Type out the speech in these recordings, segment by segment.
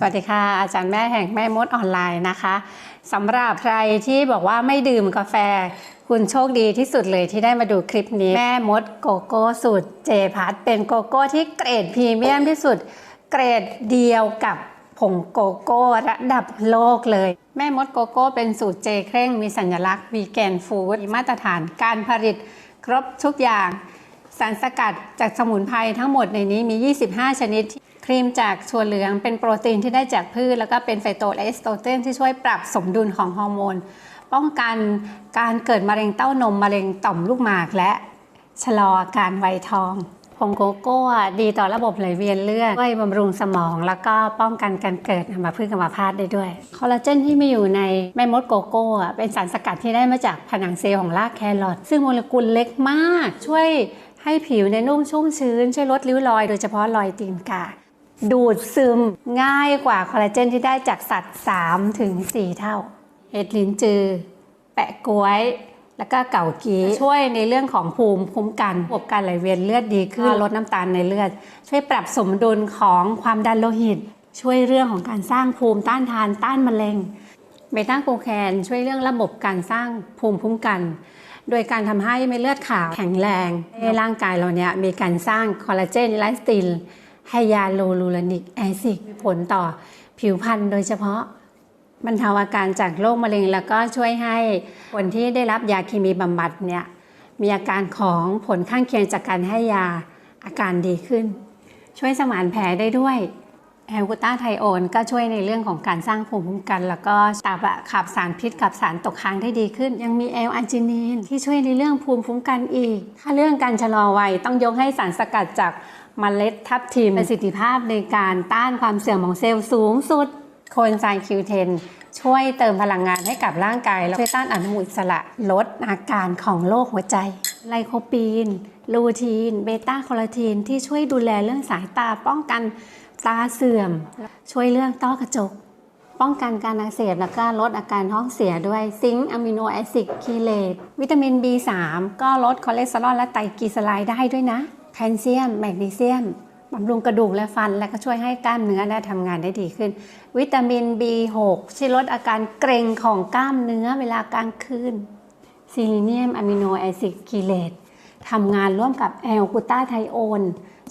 สวัสดีค่ะ อาจารย์แม่แห่งแม่มดออนไลน์นะคะสำหรับใครที่บอกว่าไม่ดื่มกาแฟ คุณโชคดีที่สุดเลยที่ได้มาดูคลิปนี้ แม่มดโกโก้สูตรเจพัทเป็นโกโก้ที่เกรดพรีเมียมที่สุด เกรดเดียวกับผงโกโก้ระดับโลกเลย แม่มดโกโก้เป็นสูตรเจเคร่งมีสัญลักษณ์วีแกนฟู้ดมาตรฐานการผลิตครบทุกอย่าง สารสกัดจากสมุนไพรทั้งหมดในนี้มี 25 ชนิด ครีมจากถั่วเหลืองเป็นโปรตีนที่ได้จากพืช แล้วก็เป็นไฟโตและเอสโตรเจนที่ช่วยปรับสมดุลของฮอร์โมน ป้องกันการเกิดมะเร็งเต้านม มะเร็งต่อมลูกหมาก และชะลออาการวัยทองผงโกโก้ดีต่อระบบไหลเวียนเลือดช่วยบำรุงสมอง แล้วก็ป้องกันการเกิดอัมพฤกษ์อัมพาตได้ด้วยคอลลาเจนที่มีอยู่ในแม่มดโกโก้เป็นสารสกัดที่ได้มาจากผนังเซลล์ของรากแครอทซึ่งโมเลกุลเล็กมาก ช่วย ให้ผิวในนุ่มชุ่มชื้น ช่วยลดริ้วรอยโดยเฉพาะรอยตีนกา ดูดซึมง่ายกว่าคอลลาเจนที่ได้จากสัตว์ 3 ถึง 4 เท่า เห็ดลิ้นจือ แปะกล้วย แล้วก็เก่ากีช่วยในเรื่องของภูมิคุ้มกันระบบการไหลเวียนเลือดดีขึ้นลดน้ำตาลในเลือด ช่วยปรับสมดุลของความดันโลหิต ช่วยเรื่องของการสร้างภูมิต้านทานต้านมะเร็ง เบต้าโกแคนช่วยเรื่องระบบการสร้างภูมิคุ้มกัน โดยการทำให้เม็ดเลือดขาวแข็งแรงในร่างกายเราเนี่ยมีการสร้างคอลลาเจนไลสตินไฮยาลูรูลานิกแอซิดมีผลต่อผิวพรรณโดยเฉพาะบรรเทาอาการจากโรคมะเร็ง แล้วก็ช่วยให้คนที่ได้รับยาเคมีบำบัดเนี่ยมีอาการของผลข้างเคียงจากการให้ยาอาการดีขึ้น ช่วยสมานแผลได้ด้วย แอลกูตาไทโอนก็ช่วยในเรื่องของการสร้างภูมิคุ้มกัน แล้วก็ตับขับสารพิษขับสารตกค้างได้ดีขึ้น ยังมีแอลอาร์จินีนที่ช่วยในเรื่องภูมิคุ้มกันอีก ถ้าเรื่องการชะลอวัยต้องยกให้สารสกัดจากมเมล็ดทับทิมประสิทธิภาพในการต้านความเสื่อมของเซลล์สูงสุดโคเอนไซม์คิวเทนช่วยเติมพลังงานให้กับร่างกาย แล้วช่วยต้านอนุมูลอิสระลดอาการของโรคหัวใจ ไลโคปีน ลูทีน เบต้าคอลลาทีนที่ช่วยดูแลเรื่องสายตาป้องกัน ตาเสื่อม ช่วยเรื่องต้อกระจก ป้องกันการอักเสบแล้วก็ลดอาการท้องเสียด้วยซิงค์อะมิโนแอซิดคีเลตวิตามิน B3 ก็ลดคอเลสเตอรอลและไตรกลีเซอไรด์ได้ด้วยนะ แคลเซียม แมกนีเซียมบำรุงกระดูกและฟัน และก็ช่วยให้กล้ามเนื้อได้ทำงานได้ดีขึ้น วิตามิน B6 ช่วยลดอาการเกร็งของกล้ามเนื้อเวลากลางคืนซิลิเนียมอะมิโนแอซิดคีเลต ทำงานร่วมกับแอลกูตาไทโอน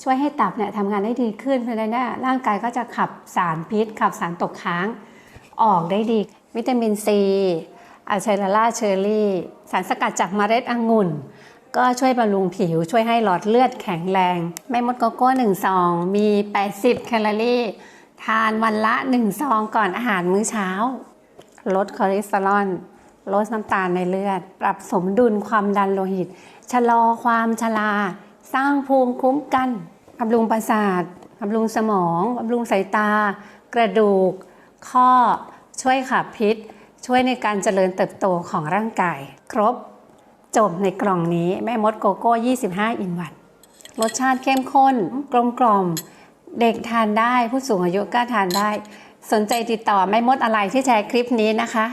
ช่วยให้ตับเนี่ยทำงานได้ดีขึ้นเพราะฉะนั้นเนี่ยร่างกายก็จะขับสารพิษ ขับสารตกค้าง ออกได้ดี วิตามินซีอะเชลล่าเชอร์รี่ สารสกัดจากเมล็ดองุ่น ก็ช่วยบำรุงผิว ช่วยให้หลอดเลือดแข็งแรง แม่มดโกโก้1ซอง มี 80 แคลอรี่ ทานวันละ 1 ซองก่อนอาหารมื้อเช้า ลดคอเลสเตอรอลลดน้ำตาลในเลือด ปรับสมดุลความดันโลหิต ชะลอความชรา สร้างภูมิคุ้มกันบำรุงประสาทบำรุงสมองบำรุงสายตา กระดูก ข้อ ช่วยขับพิษ ช่วยในการเจริญเติบโตของร่างกาย ครบ จบในกล่องนี้แม่มดโกโก้ 25 อินวัน รสชาติเข้มข้น กลมกล่อม เด็กทานได้ผู้สูงอายุก็ทานได้ สนใจติดต่อแม่มดอะไรที่แชร์คลิปนี้นะคะ